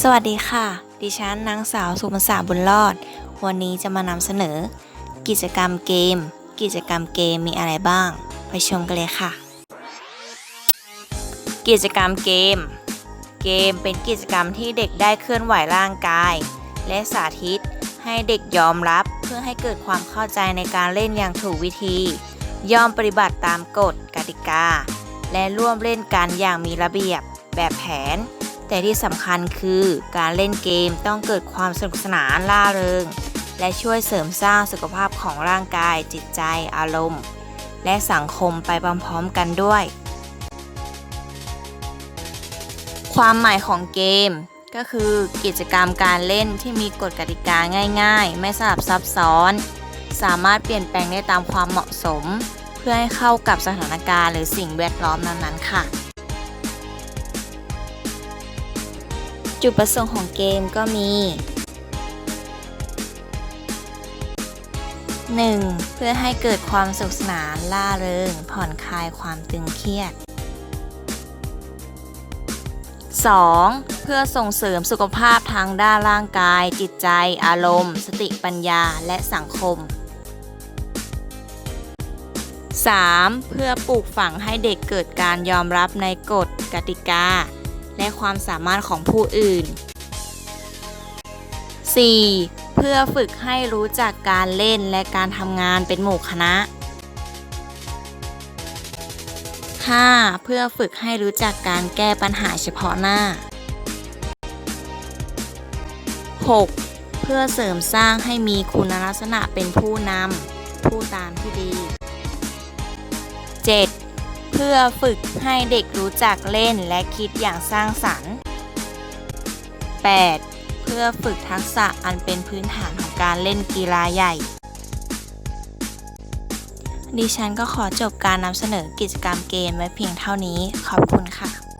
สวัสดีค่ะ ดิฉันนางสาวสุภาษาบุญรอด วันนี้จะมานำเสนอ กิจกรรมเกม กิจกรรมเกมมีอะไรบ้าง ไปชมกันเลยค่ะ กิจกรรมเกม เกมเป็นกิจกรรมที่เด็กได้เคลื่อนไหวร่างกาย และสาธิต ให้เด็กยอมรับเพื่อให้เกิดความเข้าใจในการเล่นอย่างถูกวิธี ยอมปฏิบัติตามกฎกติกา และร่วมเล่นกันอย่างมีระเบียบแบบแผน แต่ที่สำคัญคือการเล่นเกมต้องเกิดความสนุกสนานล่าเริง และช่วยเสริมสร้างสุขภาพของร่างกาย จิตใจ อารมณ์ และสังคมไปพร้อมๆกันด้วย ความหมายของเกมก็คือกิจกรรมการเล่นที่มีกฎกติกาง่าย ๆ ไม่สลับซับซ้อน สามารถเปลี่ยนแปลงได้ตามความเหมาะสม เพื่อให้เข้ากับสถานการณ์หรือสิ่งแวดล้อมนั้นๆค่ะ จุดประสงค์ของเกมก็มี 1. เพื่อให้เกิดความสนุกสนานล่าเริง ผ่อนคลายความตึงเครียด 2. เพื่อส่งเสริมสุขภาพทางด้านร่างกาย จิตใจ อารมณ์ สติปัญญาและสังคม 3. เพื่อปลูกฝังให้เด็กเกิดการยอมรับในกฎกติกา และความสามารถของผู้อื่น 4. เพื่อฝึกให้รู้จักการเล่นและการทำงานเป็นหมู่คณะ 5. เพื่อฝึกให้รู้จักการแก้ปัญหาเฉพาะหน้า 6. เพื่อเสริมสร้างให้มีคุณลักษณะเป็นผู้นำผู้ตามที่ดี 7. เพื่อฝึกให้เด็กรู้จักเล่นและคิดอย่างสร้างสรรค์ 8. เพื่อฝึกทักษะอันเป็นพื้นฐานของการเล่นกีฬาใหญ่ ดิฉันก็ขอจบการนำเสนอกิจกรรมเกมไว้เพียงเท่านี้ ขอบคุณค่ะ